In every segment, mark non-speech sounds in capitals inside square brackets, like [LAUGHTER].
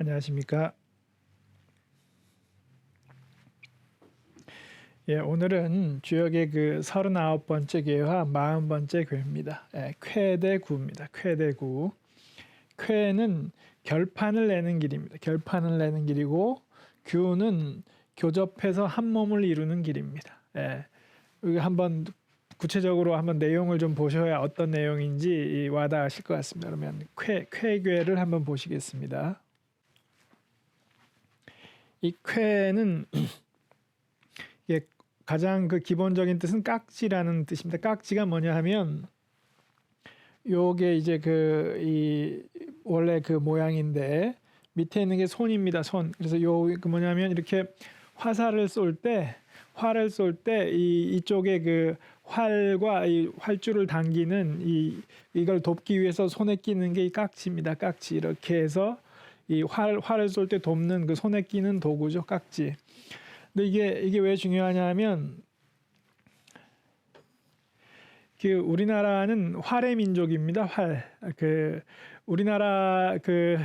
안녕하십니까. 예, 오늘은 주역의 그 39번째 교회와 40번째 교회입니다. 예, 쾌대구입니다. 쾌대구. 쾌는 결판을 내는 길입니다. 결판을 내는 길이고 규는 교접해서 한 몸을 이루는 길입니다. 예. 여기 한번 구체적으로 한번 내용을 좀 보셔야 어떤 내용인지 와닿으실 것 같습니다. 그러면 쾌, 쾌괴를 한번 보시겠습니다. 이 쾌는 이게 가장 그 기본적인 뜻은 깍지라는 뜻입니다. 깍지가 뭐냐 하면 요게 이제 그 이 원래 그 모양인데 밑에 있는 게 손입니다. 손. 그래서 요 그 뭐냐면 이렇게 화살을 쏠 때 활을 쏠 때 이 이쪽에 그 활과 이 활줄을 당기는 이 이걸 돕기 위해서 손에 끼는 게 이 깍지입니다. 깍지 이렇게 해서 이 활 활을 쏠 때 돕는 그 손에 끼는 도구죠. 깍지. 근데 이게 이게 왜 중요하냐면 그 우리나라는 활의 민족입니다. 활. 그 우리나라 그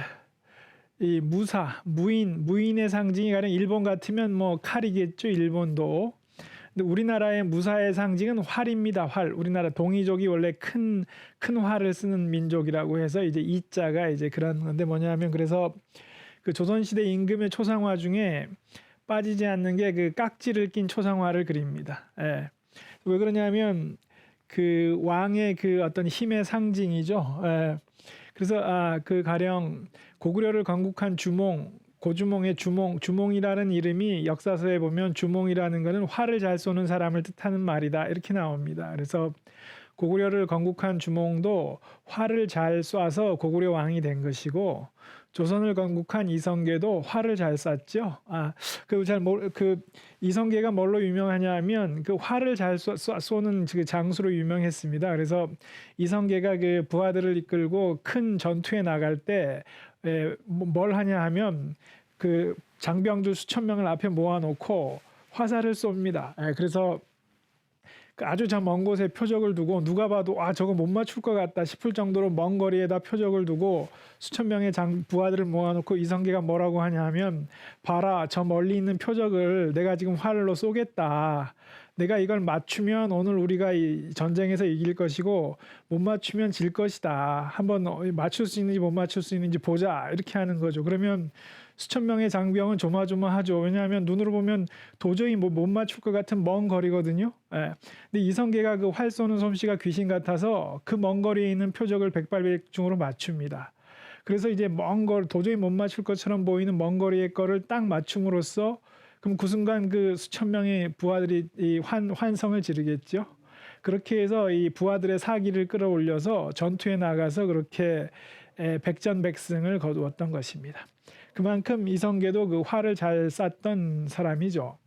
이 무사, 무인, 무인의 상징이 가령 일본 같으면 뭐 칼이겠죠. 일본도. 근데 우리나라의 무사의 상징은 활입니다. 활. 우리나라 동이족이 원래 큰 큰 활을 쓰는 민족이라고 해서 이제 이자가 이제 그런 건데 뭐냐면 그래서 그 조선 시대 임금의 초상화 중에 빠지지 않는 게 그 깍지를 낀 초상화를 그립니다. 예. 왜 그러냐면 그 왕의 그 어떤 힘의 상징이죠. 예. 그래서 아 그 가령 고구려를 건국한 주몽 고주몽의 주몽 주몽이라는 이름이 역사서에 보면 주몽이라는 것은 활을 잘 쏘는 사람을 뜻하는 말이다 이렇게 나옵니다. 그래서 고구려를 건국한 주몽도 활을 잘 쏴서 고구려 왕이 된 것이고 조선을 건국한 이성계도 활을 잘 쐈죠. 아, 그잘그 이성계가 뭘로 유명하냐면 그 활을 잘 쏘, 쏘는 그 장수로 유명했습니다. 그래서 이성계가 그 부하들을 이끌고 큰 전투에 나갈 때뭘 하냐 하면 그 장병들 수천 명을 앞에 모아놓고 화살을 쏩니다. 예, 그래서 그 아주 저 먼 곳에 표적을 두고 누가 봐도 아 저거 못 맞출 것 같다 싶을 정도로 먼 거리에다 표적을 두고 수천 명의 장 부하들을 모아놓고 이성계가 뭐라고 하냐 하면 봐라 저 멀리 있는 표적을 내가 지금 활로 쏘겠다. 내가 이걸 맞추면 오늘 우리가 이 전쟁에서 이길 것이고 못 맞추면 질 것이다. 한번 맞출 수 있는지 못 맞출 수 있는지 보자. 이렇게 하는 거죠. 그러면 수천 명의 장병은 조마조마하죠. 왜냐하면 눈으로 보면 도저히 뭐 못 맞출 것 같은 먼 거리거든요. 예. 근데 이성계가 그 활 쏘는 솜씨가 귀신 같아서 그 먼 거리에 있는 표적을 백발백중으로 맞춥니다. 그래서 이제 먼 걸 도저히 못 맞출 것처럼 보이는 먼 거리의 거를 딱 맞춤으로써 그럼 그 순간 그 수천 명의 부하들이 이 환, 환성을 지르겠죠. 그렇게 해서 이 부하들의 사기를 끌어올려서 전투에 나가서 그렇게 백전백승을 거두었던 것입니다. 그만큼 이성계도 그 활을 잘 쐈던 사람이죠.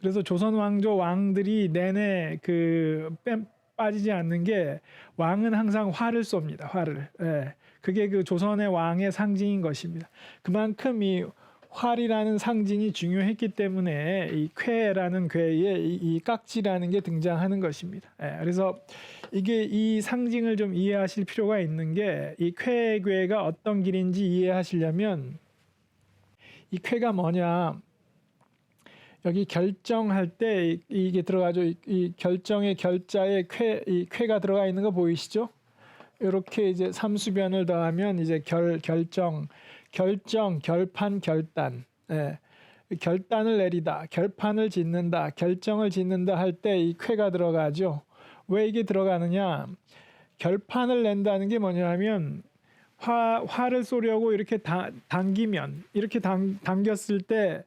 그래서 조선 왕조 왕들이 내내 그 뺨, 빠지지 않는 게 왕은 항상 활을 쏩니다. 활을. 예. 그게 그 조선의 왕의 상징인 것입니다. 그만큼 이 활이라는 상징이 중요했기 때문에 이 쾌라는 이, 이 깍지라는 게 등장하는 것입니다. 예, 그래서 이게 이 상징을 좀 이해하실 필요가 있는 게 이 쾌괴가 어떤 길인지 이해하시려면 이 쾌가 뭐냐 여기 결정할 때 이게 들어가죠. 이, 이 결정의 결자에 쾌, 이 쾌가 들어가 있는 거 보이시죠? 이렇게 이제 삼수변을 더하면 이제 결 결정 결정, 결판, 결단. 예. 결단을 내리다, 결판을 짓는다, 결정을 짓는다 할 때 이 쾌가 들어가죠. 왜 이게 들어가느냐? 결판을 낸다는 게 뭐냐면 화, 화를 쏘려고 이렇게 다, 당기면 이렇게 당, 당겼을 때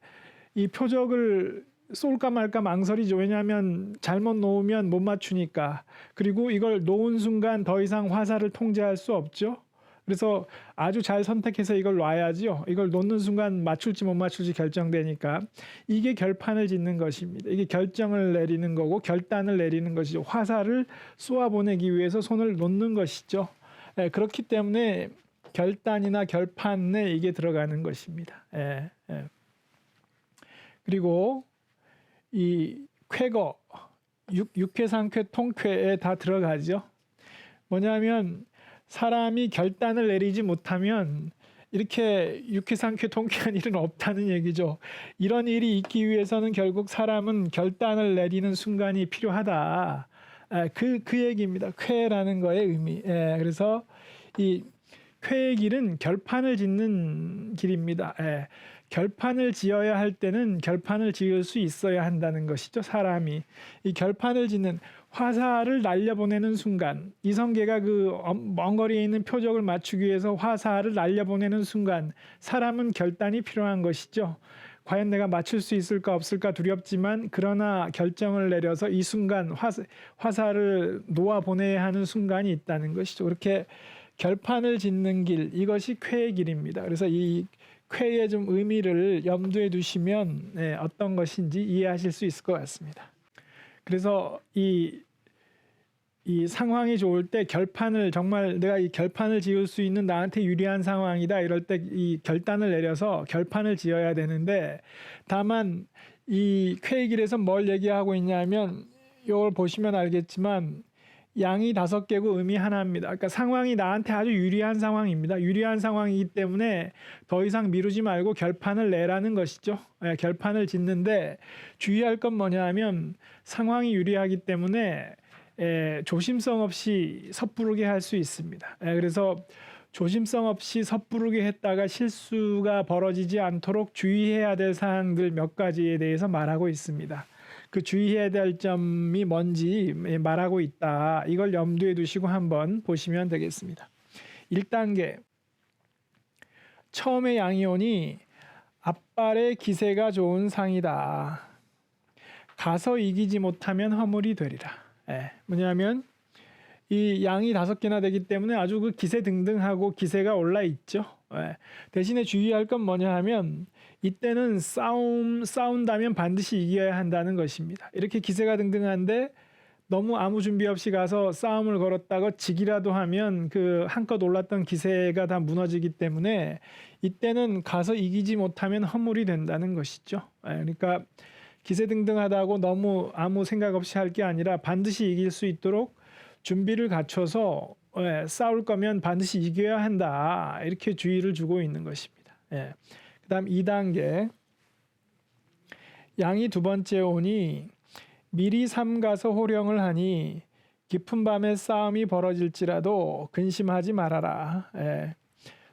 이 표적을 쏠까 말까 망설이죠. 왜냐하면 잘못 놓으면 못 맞추니까. 그리고 이걸 놓은 순간 더 이상 화살을 통제할 수 없죠. 그래서 아주 잘 선택해서 이걸 놔야지요. 이걸 놓는 순간 맞출지 못 맞출지 결정되니까 이게 결판을 짓는 것입니다. 이게 결정을 내리는 거고 결단을 내리는 것이죠. 화살을 쏘아 보내기 위해서 손을 놓는 것이죠. 예, 그렇기 때문에 결단이나 결판에 이게 들어가는 것입니다. 예, 예. 그리고 이 쾌거 육, 육회 상쾌 통쾌에 다 들어가죠. 뭐냐면 사람이 결단을 내리지 못하면 이렇게 유쾌상쾌 통쾌한 일은 없다는 얘기죠. 이런 일이 있기 위해서는 결국 사람은 결단을 내리는 순간이 필요하다. 에, 그, 그 얘기입니다. 쾌라는 거의 의미. 예, 그래서 이 쾌의 길은 결판을 짓는 길입니다. 예, 결판을 지어야 할 때는 결판을 지을 수 있어야 한다는 것이죠. 사람이 이 결판을 짓는 화살을 날려보내는 순간 이성계가 그 먼 거리에 있는 표적을 맞추기 위해서 화살을 날려보내는 순간 사람은 결단이 필요한 것이죠. 과연 내가 맞출 수 있을까 없을까 두렵지만 그러나 결정을 내려서 이 순간 화, 화살을 놓아 보내야 하는 순간이 있다는 것이죠. 그렇게 결판을 짓는 길 이것이 쾌의 길입니다. 그래서 이 쾌의 좀 의미를 염두에 두시면 네, 어떤 것인지 이해하실 수 있을 것 같습니다. 그래서 이, 이 상황이 좋을 때 결판을 정말 내가 이 결판을 지을 수 있는 나한테 유리한 상황이다 이럴 때 이 결단을 내려서 결판을 지어야 되는데 다만 이 쾌의 길에서 뭘 얘기하고 있냐면 이걸 보시면 알겠지만 양이 다섯 개고 음이 하나입니다. 그러니까 상황이 나한테 아주 유리한 상황입니다. 유리한 상황이기 때문에 더 이상 미루지 말고 결판을 내라는 것이죠. 예, 결판을 짓는데 주의할 건 뭐냐면 상황이 유리하기 때문에 예, 조심성 없이 섣부르게 할 수 있습니다. 예, 그래서 조심성 없이 섣부르게 했다가 실수가 벌어지지 않도록 주의해야 될 사항들 몇 가지에 대해서 말하고 있습니다. 그 주의해야 될 점이 뭔지 말하고 있다. 이걸 염두에 두시고 한번 보시면 되겠습니다. 1단계 처음에 양이 오니 앞발의 기세가 좋은 상이다. 가서 이기지 못하면 허물이 되리라. 예, 뭐냐면 이 양이 다섯 개나 되기 때문에 아주 그 기세 등등하고 기세가 올라 있죠. 예, 대신에 주의할 건 뭐냐 하면 이때는 싸움 싸운다면 반드시 이겨야 한다는 것입니다. 이렇게 기세가 등등한데 너무 아무 준비 없이 가서 싸움을 걸었다가 지기라도 하면 그 한껏 올랐던 기세가 다 무너지기 때문에 이때는 가서 이기지 못하면 허물이 된다는 것이죠. 예, 그러니까 기세 등등하다고 너무 아무 생각 없이 할 게 아니라 반드시 이길 수 있도록 준비를 갖춰서 예, 싸울 거면 반드시 이겨야 한다. 이렇게 주의를 주고 있는 것입니다. 예. 그다음 2단계 양이 두 번째 오니 미리 삼가서 호령을 하니 깊은 밤에 싸움이 벌어질지라도 근심하지 말아라. 예.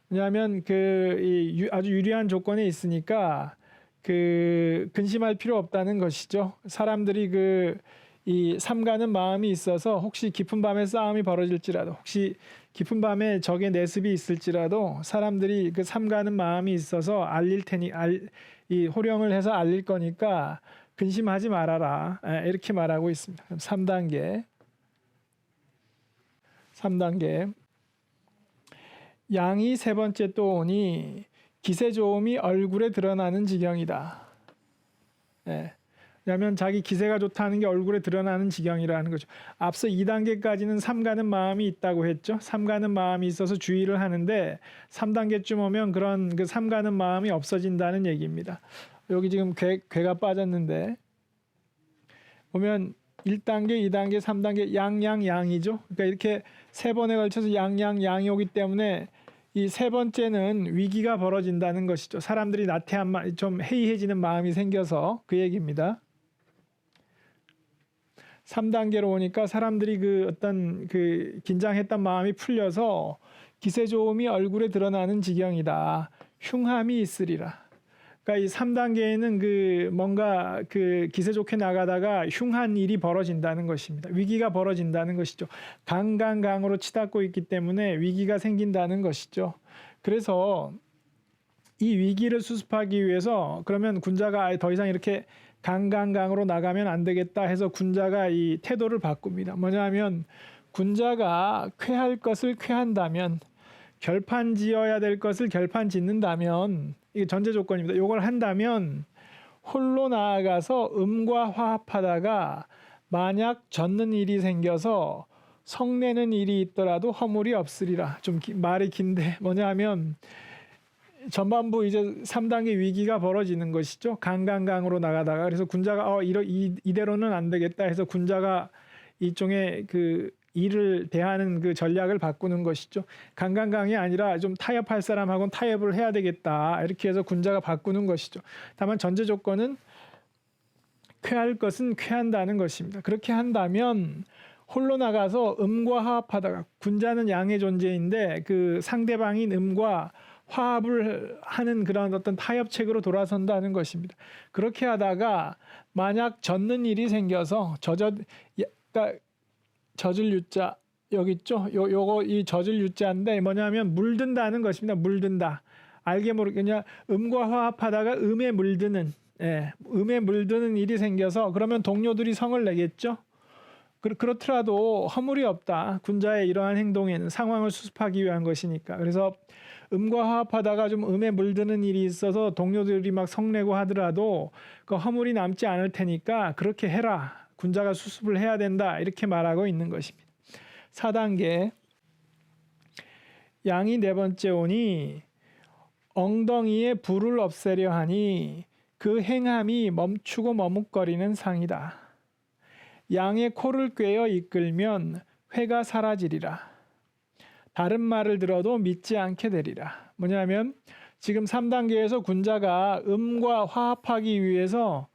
왜냐하면 그 아주 유리한 조건에 있으니까 그 근심할 필요 없다는 것이죠. 사람들이 그 이 삼가는 마음이 있어서 혹시 깊은 밤에 싸움이 벌어질지라도 혹시 깊은 밤에 적의 내습이 있을지라도 사람들이 그 삼가는 마음이 있어서 알릴 테니 알, 이 호령을 해서 알릴 거니까 근심하지 말아라 에, 이렇게 말하고 있습니다. 3단계 3단계 양이 세 번째 또 오니 기세 좋음이 얼굴에 드러나는 지경이다. 예. 왜냐하면 자기 기세가 좋다는 게 얼굴에 드러나는 지경이라는 거죠. 앞서 2단계까지는 삼가는 마음이 있다고 했죠. 삼가는 마음이 있어서 주의를 하는데 3단계쯤 오면 그런 그 삼가는 마음이 없어진다는 얘기입니다. 여기 지금 괴, 괴가 빠졌는데 보면 1단계, 2단계, 3단계 양양 양이죠. 그러니까 이렇게 세 번에 걸쳐서 양양 양이 오기 때문에 이 세 번째는 위기가 벌어진다는 것이죠. 사람들이 나태한 좀 해이해지는 마음이 생겨서 그 얘기입니다. 3단계로 오니까 사람들이 그 어떤 그 긴장했던 마음이 풀려서 기세 좋음이 얼굴에 드러나는 지경이다. 흉함이 있으리라. 그러니까 이 3단계에는 그 뭔가 그 기세 좋게 나가다가 흉한 일이 벌어진다는 것입니다. 위기가 벌어진다는 것이죠. 강강강으로 치닫고 있기 때문에 위기가 생긴다는 것이죠. 그래서 이 위기를 수습하기 위해서 그러면 군자가 아예 더 이상 이렇게 강강강으로 나가면 안 되겠다 해서 군자가 이 태도를 바꿉니다. 뭐냐면 군자가 쾌할 것을 쾌한다면 결판 지어야 될 것을 결판 짓는다면 이게 전제 조건입니다. 이걸 한다면 홀로 나아가서 음과 화합하다가 만약 젖는 일이 생겨서 성내는 일이 있더라도 허물이 없으리라. 좀 기, 말이 긴데 [LAUGHS] 뭐냐면 전반부 이제 3단계 위기가 벌어지는 것이죠. 강강강으로 나가다가 그래서 군자가 어 이러 이, 이대로는 안 되겠다 해서 군자가 일종의 그 일을 대하는 그 전략을 바꾸는 것이죠. 강강강이 아니라 좀 타협할 사람하고는 타협을 해야 되겠다. 이렇게 해서 군자가 바꾸는 것이죠. 다만 전제 조건은 쾌할 것은 쾌한다는 것입니다. 그렇게 한다면 홀로 나가서 음과 화합하다가 군자는 양의 존재인데 그 상대방인 음과 화합을 하는 그런 어떤 타협책으로 돌아선다는 것입니다. 그렇게 하다가 만약 젖는 일이 생겨서 젖어 그러니까 젖을 유자 여기 있죠. 요 요거 이 젖을 유자인데 뭐냐면 물든다는 것입니다. 물든다. 알게 모르게 그냥 음과 화합하다가 음에 물드는 예, 음에 물드는 일이 생겨서 그러면 동료들이 성을 내겠죠. 그- 그렇더라도 허물이 없다. 군자의 이러한 행동에는 상황을 수습하기 위한 것이니까. 그래서 음과 화합하다가 좀 음에 물드는 일이 있어서 동료들이 막 성내고 하더라도 그 허물이 남지 않을 테니까 그렇게 해라. 군자가 수습을 해야 된다. 이렇게 말하고 있는 것입니다. 4단계 양이 네 번째 오니 엉덩이에 불을 없애려 하니 그 행함이 멈추고 머뭇거리는 상이다. 양의 코를 꿰어 이끌면 회가 사라지리라. 다른 말을 들어도 믿지 않게 되리라. 뭐냐면 지금 3단계에서 군자가 음과 화합하기 위해서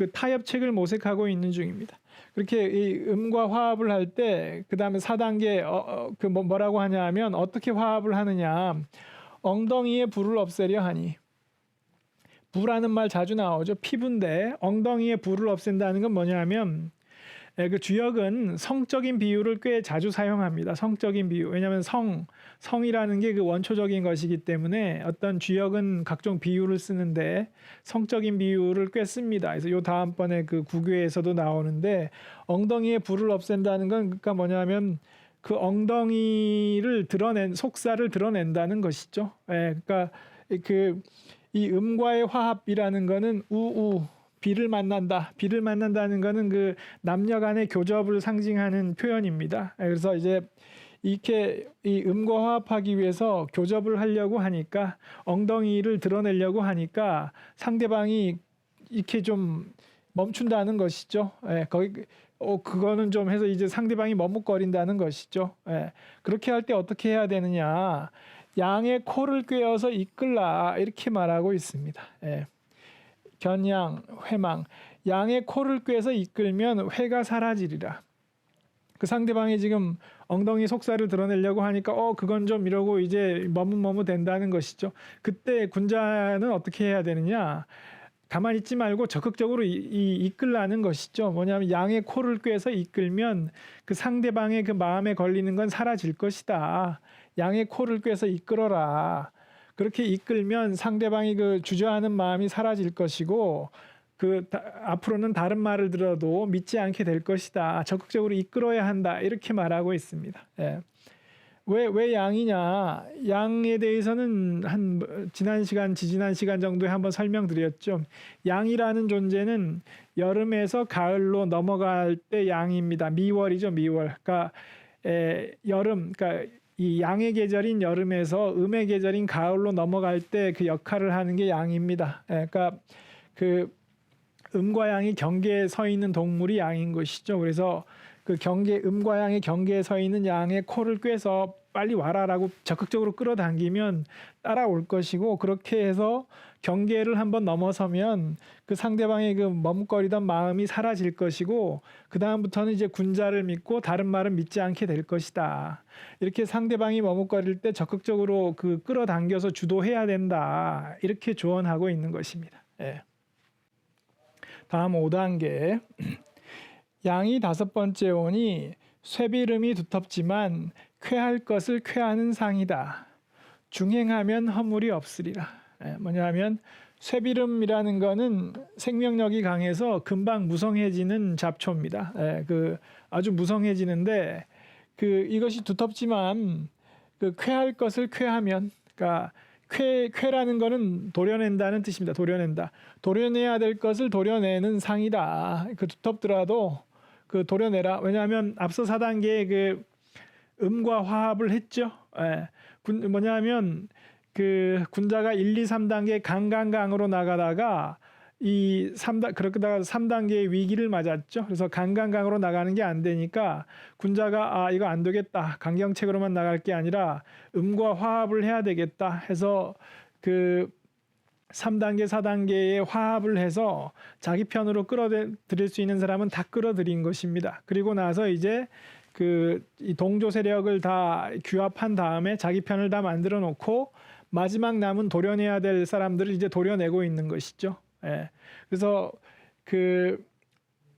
그 타협책을 모색하고 있는 중입니다. 그렇게 이 음과 화합을 할 때 그다음에 4단계 어, 어, 그 뭐, 뭐라고 하냐면 어떻게 화합을 하느냐 엉덩이에 불을 없애려 하니 부라는 말 자주 나오죠. 피부인데 엉덩이에 불을 없앤다는 건 뭐냐면 예, 그 주역은 성적인 비유를 꽤 자주 사용합니다. 성적인 비유. 왜냐하면 성, 성이라는 게 그 원초적인 것이기 때문에 어떤 주역은 각종 비유를 쓰는데 성적인 비유를 꽤 씁니다. 그래서 요 다음번에 그 구교에서도 나오는데 엉덩이에 불을 없앤다는 건 그러니까 뭐냐면 그 엉덩이를 드러낸 속살을 드러낸다는 것이죠. 예, 그러니까 그 이 음과의 화합이라는 거는 우우 비를 만난다. 비를 만난다는 거는 그 남녀 간의 교접을 상징하는 표현입니다. 그래서 이제 이렇게 이 음과 화합하기 위해서 교접을 하려고 하니까 엉덩이를 드러내려고 하니까 상대방이 이렇게 좀 멈춘다는 것이죠. 예, 거기 어 그거는 좀 해서 이제 상대방이 머뭇거린다는 것이죠. 예, 그렇게 할 때 어떻게 해야 되느냐? 양의 코를 꿰어서 이끌라 이렇게 말하고 있습니다. 예. 견양, 회망, 양의 코를 꿰서 이끌면 회가 사라지리라. 그 상대방이 지금 엉덩이 속살을 드러내려고 하니까 어 그건 좀 이러고 이제 머뭇머뭇 된다는 것이죠. 그때 군자는 어떻게 해야 되느냐? 가만히 있지 말고 적극적으로 이, 이, 이끌라는 것이죠. 뭐냐면 양의 코를 꿰서 이끌면 그 상대방의 그 마음에 걸리는 건 사라질 것이다. 양의 코를 꿰서 이끌어라. 그렇게 이끌면 상대방이 그 주저하는 마음이 사라질 것이고 그 다, 앞으로는 다른 말을 들어도 믿지 않게 될 것이다. 적극적으로 이끌어야 한다. 이렇게 말하고 있습니다. 예. 왜, 왜 양이냐? 양에 대해서는 한 지난 시간, 지지난 시간 정도에 한번 설명드렸죠. 양이라는 존재는 여름에서 가을로 넘어갈 때 양입니다. 미월이죠, 미월. 그러니까 에, 여름, 그러니까 이 양의 계절인 여름에서 음의 계절인 가을로 넘어갈 때 그 역할을 하는 게 양입니다. 예, 그러니까 그 음과 양이 경계에 서 있는 동물이 양인 것이죠. 그래서 그 경계 음과 양의 경계에 서 있는 양의 코를 꿰서 빨리 와라라고 적극적으로 끌어당기면 따라올 것이고 그렇게 해서 경계를 한번 넘어서면 그 상대방의 그 머뭇거리던 마음이 사라질 것이고 그 다음부터는 이제 군자를 믿고 다른 말은 믿지 않게 될 것이다. 이렇게 상대방이 머뭇거릴 때 적극적으로 그 끌어당겨서 주도해야 된다. 이렇게 조언하고 있는 것입니다. 예. 다음 5단계 양이 다섯 번째 오니 쇠비름이 두텁지만 쾌할 것을 쾌하는 상이다. 중행하면 허물이 없으리라. 예, 뭐냐면 쇠비름이라는 거는 생명력이 강해서 금방 무성해지는 잡초입니다. 예, 그 아주 무성해지는데 그 이것이 두텁지만 그 쾌할 것을 쾌하면 그러니까 쾌 쾌라는 거는 도려낸다는 뜻입니다. 도려낸다. 도려내야 될 것을 도려내는 상이다. 그 두텁더라도 그 도려내라. 왜냐하면 앞서 4단계에 그 음과 화합을 했죠. 예. 군, 뭐냐면 그 군자가 1, 2, 3단계 강강강으로 나가다가 이 3단 그러다가 3단계의 위기를 맞았죠. 그래서 강강강으로 나가는 게 안 되니까 군자가 아 이거 안 되겠다. 강경책으로만 나갈 게 아니라 음과 화합을 해야 되겠다 해서 그 3단계, 4단계의 화합을 해서 자기 편으로 끌어들일 수 있는 사람은 다 끌어들인 것입니다. 그리고 나서 이제 그이 동조 세력을 다 규합한 다음에 자기 편을 다 만들어 놓고 마지막 남은 도려내야 될 사람들을 이제 도려내고 있는 것이죠. 예. 그래서 그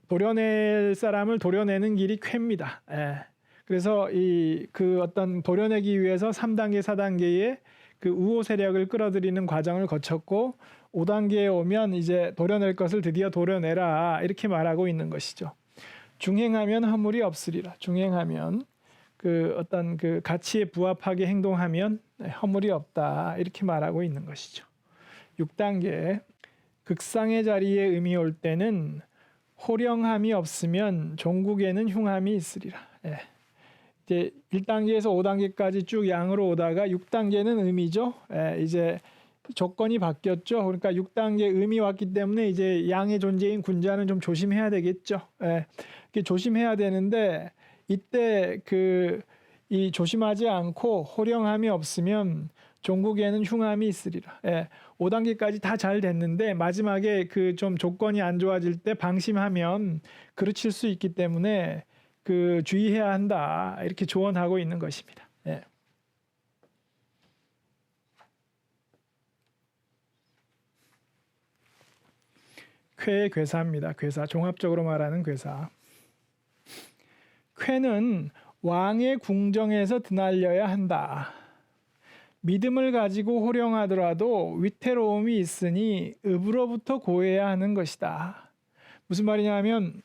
도려낼 사람을 도려내는 길이 쾌입니다. 예. 그래서 이 그 어떤 도려내기 위해서 3단계, 4단계의 그 우호 세력을 끌어들이는 과정을 거쳤고 5단계에 오면 이제 도려낼 것을 드디어 도려내라 이렇게 말하고 있는 것이죠. 중행하면 허물이 없으리라. 중행하면 그 어떤 그 가치에 부합하게 행동하면 허물이 없다 이렇게 말하고 있는 것이죠. 6단계 극상의 자리에 음이 올 때는 호령함이 없으면 종국에는 흉함이 있으리라. 예. 이제 1단계에서 5단계까지 쭉 양으로 오다가 6단계는 음이죠. 예, 이제 조건이 바뀌었죠. 그러니까 6단계 음이 왔기 때문에 이제 양의 존재인 군자는 좀 조심해야 되겠죠. 예, 조심해야 되는데 이때 그 이 조심하지 않고 호령함이 없으면 종국에는 흉함이 있으리라. 예, 5단계까지 다 잘 됐는데 마지막에 그 좀 조건이 안 좋아질 때 방심하면 그르칠 수 있기 때문에 그 주의해야 한다 이렇게 조언하고 있는 것입니다. 예. 쾌의 괴사입니다. 괴사 종합적으로 말하는 괴사. 쾌는 왕의 궁정에서 드날려야 한다. 믿음을 가지고 호령하더라도 위태로움이 있으니 읍으로부터 고해야 하는 것이다. 무슨 말이냐면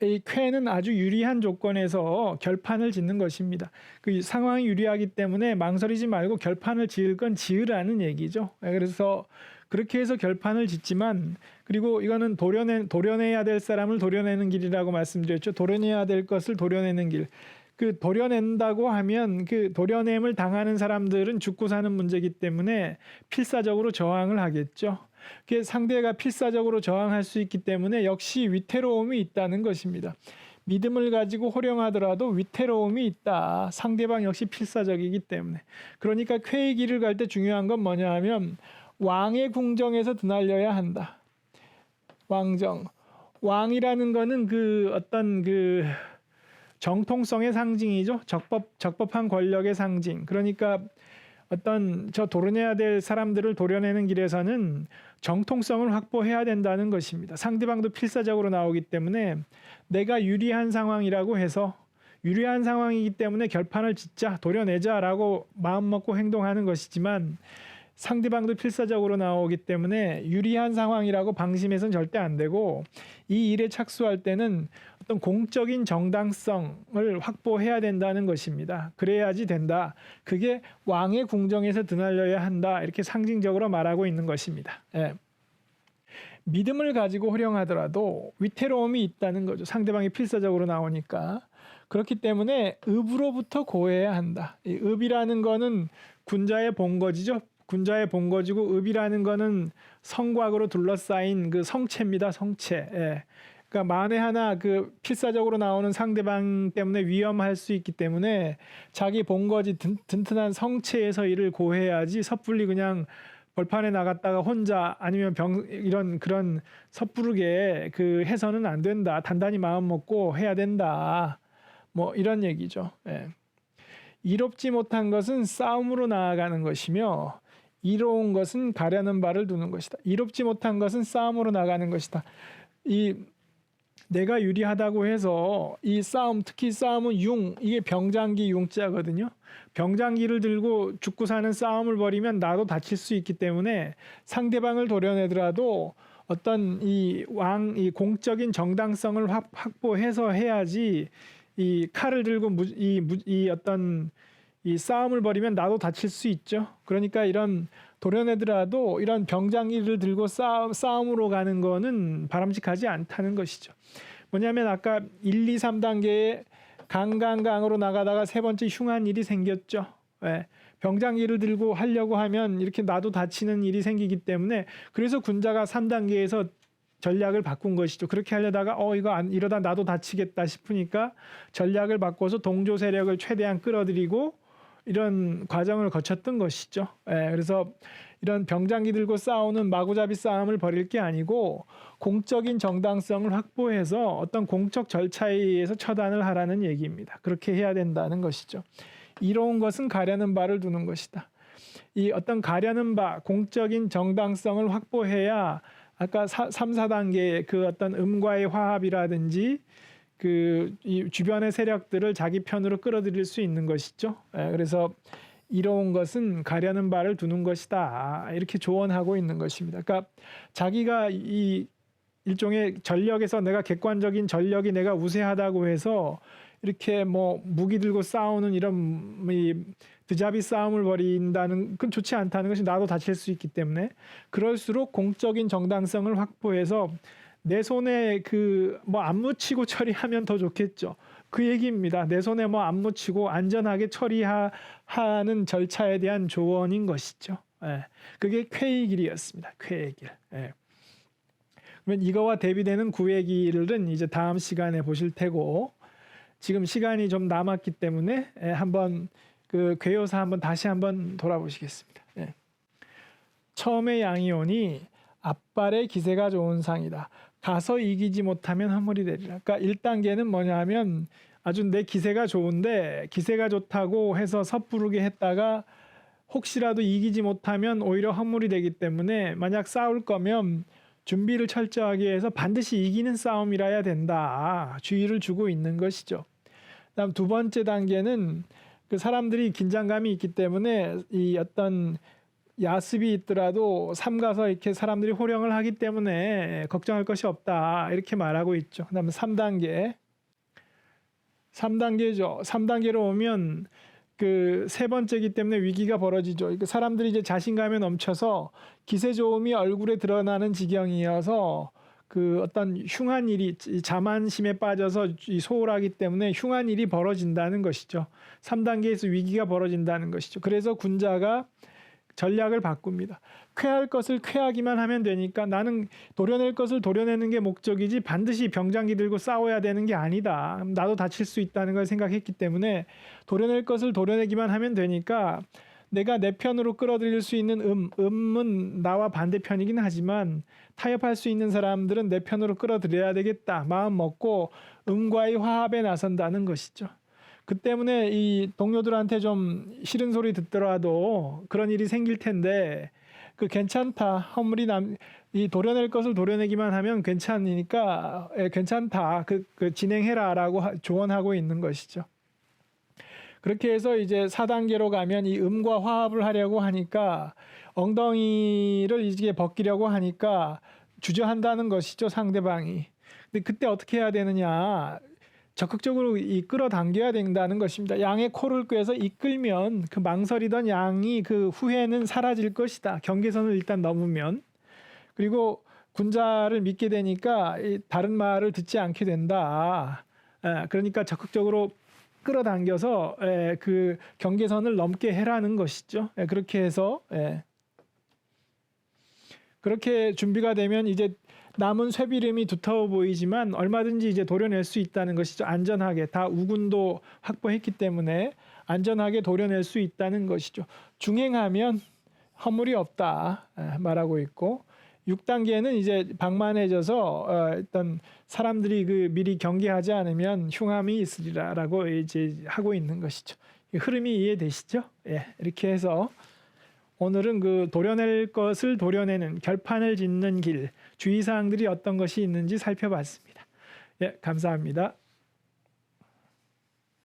이 쾌는 아주 유리한 조건에서 결판을 짓는 것입니다. 그 상황이 유리하기 때문에 망설이지 말고 결판을 지을 건 지으라는 얘기죠. 예, 그래서 그렇게 해서 결판을 짓지만 그리고 이거는 도려내 도려내야 될 사람을 도려내는 길이라고 말씀드렸죠. 도려내야 될 것을 도려내는 길. 그 도려낸다고 하면 그 도려냄을 당하는 사람들은 죽고 사는 문제이기 때문에 필사적으로 저항을 하겠죠. 그 상대가 필사적으로 저항할 수 있기 때문에 역시 위태로움이 있다는 것입니다. 믿음을 가지고 호령하더라도 위태로움이 있다. 상대방 역시 필사적이기 때문에. 그러니까 쾌의 길을 갈 때 중요한 건 뭐냐 하면 왕의 궁정에서 드날려야 한다. 왕정. 왕이라는 거는 그 어떤 그 정통성의 상징이죠. 적법 적법한 권력의 상징. 그러니까 어떤 저 도려내야 될 사람들을 도려내는 길에서는 정통성을 확보해야 된다는 것입니다. 상대방도 필사적으로 나오기 때문에 내가 유리한 상황이라고 해서 유리한 상황이기 때문에 결판을 짓자 도려내자라고 마음 먹고 행동하는 것이지만 상대방도 필사적으로 나오기 때문에 유리한 상황이라고 방심해서는 절대 안 되고 이 일에 착수할 때는 어떤 공적인 정당성을 확보해야 된다는 것입니다. 그래야지 된다. 그게 왕의 궁정에서 드날려야 한다. 이렇게 상징적으로 말하고 있는 것입니다. 예. 믿음을 가지고 호령하더라도 위태로움이 있다는 거죠. 상대방이 필사적으로 나오니까. 그렇기 때문에 읍으로부터 고해야 한다. 이 읍이라는 거는 군자의 본거지죠. 군자의 본거지고 읍이라는 거는 성곽으로 둘러싸인 그 성체입니다. 성체. 예. 그러니까 만에 하나 그 필사적으로 나오는 상대방 때문에 위험할 수 있기 때문에 자기 본거지 든, 든든한 성체에서 일을 고해야지 섣불리 그냥 벌판에 나갔다가 혼자 아니면 병 이런 그런 섣부르게 그 해서는 안 된다. 단단히 마음 먹고 해야 된다. 뭐 이런 얘기죠. 예. 이롭지 못한 것은 싸움으로 나아가는 것이며 이로운 것은 가려는 바를 두는 것이다. 이롭지 못한 것은 싸움으로 나가는 것이다. 이 내가 유리하다고 해서 이 싸움 특히 싸움은 융 이게 병장기 융자거든요. 병장기를 들고 죽고 사는 싸움을 벌이면 나도 다칠 수 있기 때문에 상대방을 도려내더라도 어떤 이 왕 이 공적인 정당성을 확, 확보해서 해야지 이 칼을 들고 무, 이, 무, 이 어떤 이 싸움을 벌이면 나도 다칠 수 있죠. 그러니까 이런 도려내더라도 이런 병장기를 들고 싸움, 싸움으로 가는 거는 바람직하지 않다는 것이죠. 뭐냐면 아까 1, 2, 3단계에 강강강으로 나가다가 세 번째 흉한 일이 생겼죠. 예. 병장기를 들고 하려고 하면 이렇게 나도 다치는 일이 생기기 때문에 그래서 군자가 3단계에서 전략을 바꾼 것이죠. 그렇게 하려다가 어 이거 안, 이러다 나도 다치겠다 싶으니까 전략을 바꿔서 동조 세력을 최대한 끌어들이고 이런 과정을 거쳤던 것이죠. 예, 그래서 이런 병장기 들고 싸우는 마구잡이 싸움을 벌일 게 아니고 공적인 정당성을 확보해서 어떤 공적 절차에 의해서 처단을 하라는 얘기입니다. 그렇게 해야 된다는 것이죠. 이로운 것은 가려는 바를 두는 것이다. 이 어떤 가려는 바, 공적인 정당성을 확보해야 아까 3, 4단계의 그 어떤 음과의 화합이라든지 그 이 주변의 세력들을 자기 편으로 끌어들일 수 있는 것이죠. 예, 그래서 이로운 것은 가려는 바를 두는 것이다. 이렇게 조언하고 있는 것입니다. 그러니까 자기가 이 일종의 전력에서 내가 객관적인 전력이 내가 우세하다고 해서 이렇게 뭐 무기 들고 싸우는 이런 이 드자비 싸움을 벌인다는 건 좋지 않다는 것이 나도 다칠 수 있기 때문에 그럴수록 공적인 정당성을 확보해서 내 손에 그 뭐 안 묻히고 처리하면 더 좋겠죠. 그 얘기입니다. 내 손에 뭐 안 묻히고 안전하게 처리하는 절차에 대한 조언인 것이죠. 예. 그게 쾌의 길이었습니다. 쾌의 길. 예. 그러면 이거와 대비되는 구의 길은 이제 다음 시간에 보실 테고 지금 시간이 좀 남았기 때문에 예, 한번 그 괴요사 한번 다시 한번 돌아보시겠습니다. 예. 처음에 양이온이 앞발의 기세가 좋은 상이다. 가서 이기지 못하면 허물이 되리라. 그러니까 1단계는 뭐냐면 아주 내 기세가 좋은데 기세가 좋다고 해서 섣부르게 했다가 혹시라도 이기지 못하면 오히려 허물이 되기 때문에 만약 싸울 거면 준비를 철저하게 해서 반드시 이기는 싸움이라야 된다. 주의를 주고 있는 것이죠. 그다음 두 번째 단계는 그 사람들이 긴장감이 있기 때문에 이 어떤 야습이 있더라도 삼가서 이렇게 사람들이 호령을 하기 때문에 걱정할 것이 없다. 이렇게 말하고 있죠. 그다음에 3단계. 3단계죠. 3단계로 오면 그 세 번째이기 때문에 위기가 벌어지죠. 그 사람들이 이제 자신감에 넘쳐서 기세 좋음이 얼굴에 드러나는 지경이어서 그 어떤 흉한 일이 이 자만심에 빠져서 이 소홀하기 때문에 흉한 일이 벌어진다는 것이죠. 3단계에서 위기가 벌어진다는 것이죠. 그래서 군자가 전략을 바꿉니다. 쾌할 것을 쾌하기만 하면 되니까 나는 도려낼 것을 도려내는 게 목적이지 반드시 병장기 들고 싸워야 되는 게 아니다. 나도 다칠 수 있다는 걸 생각했기 때문에 도려낼 것을 도려내기만 하면 되니까 내가 내 편으로 끌어들일 수 있는 음, 음은 나와 반대편이긴 하지만 타협할 수 있는 사람들은 내 편으로 끌어들여야 되겠다. 마음 먹고 음과의 화합에 나선다는 것이죠. 그 때문에 이 동료들한테 좀 싫은 소리 듣더라도 그런 일이 생길 텐데 그 괜찮다 허물이 남 이 도려낼 것을 도려내기만 하면 괜찮으니까 예, 괜찮다 그, 그 진행해라라고 하- 조언하고 있는 것이죠. 그렇게 해서 이제 4단계로 가면 이 음과 화합을 하려고 하니까 엉덩이를 이제 벗기려고 하니까 주저한다는 것이죠 상대방이. 근데 그때 어떻게 해야 되느냐? 적극적으로 이 끌어 당겨야 된다는 것입니다. 양의 코를 꿰서 이끌면 그 망설이던 양이 그 후회는 사라질 것이다. 경계선을 일단 넘으면 그리고 군자를 믿게 되니까 이 다른 말을 듣지 않게 된다. 에, 그러니까 적극적으로 끌어당겨서 에, 그 경계선을 넘게 해라는 것이죠. 에, 그렇게 해서 에, 그렇게 준비가 되면 이제 남은 쇠비름이 두터워 보이지만 얼마든지 이제 도려낼 수 있다는 것이죠. 안전하게 다 우군도 확보했기 때문에 안전하게 도려낼 수 있다는 것이죠. 중행하면 허물이 없다 에, 말하고 있고 6단계는 이제 방만해져서 어, 일단 사람들이 그 미리 경계하지 않으면 흉함이 있으리라라고 이제 하고 있는 것이죠. 이 흐름이 이해되시죠? 예, 이렇게 해서 오늘은 그 도려낼 것을 도려내는 결판을 짓는 길 주의사항들이 어떤 것이 있는지 살펴봤습니다. 예, 감사합니다.